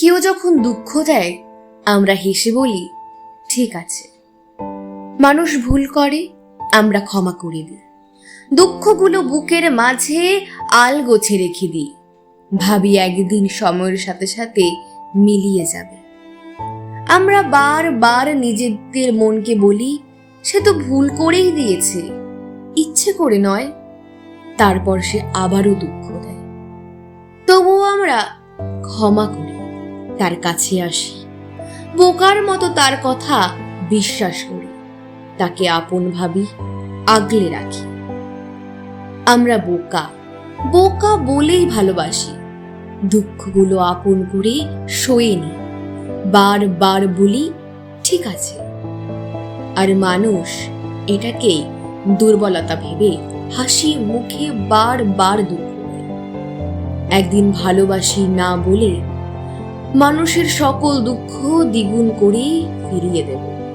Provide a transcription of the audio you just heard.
কেউ যখন দুঃখ দেয়, আমরা হেসে বলি, ঠিক আছে। মানুষ ভুল করে, আমরা ক্ষমা করে দিই। দুঃখগুলো বুকের মাঝে আল গোছে রেখে দিই। ভাবি একদিন সময়ের সাথে সাথে মিলিয়ে যাবে। আমরা বারবার নিজেদের মনকে বলি, সে তো ভুল করেই দিয়েছে। ইচ্ছে করে নয়। তারপর সে আবারও দুঃখ দেয়। তবুও আমরা ক্ষমা করি। তার কাছে আসি। বোকার মতো তার কথা বিশ্বাস করি। তাকে আপন ভাবি, আগলে রাখি। আমরা বোকা। বোকা বলেই ভালোবাসি। দুঃখগুলো আপন করে সয়ে নি বারবার বলি, ঠিক আছে। আর মানুষ এটাকেই দুর্বলতা ভেবে হাসি মুখে বার বার দুঃখ। একদিন ভালোবাসি না বলে মানুষের সকল দুঃখ দ্বিগুণ করে ফিরিয়ে দেব।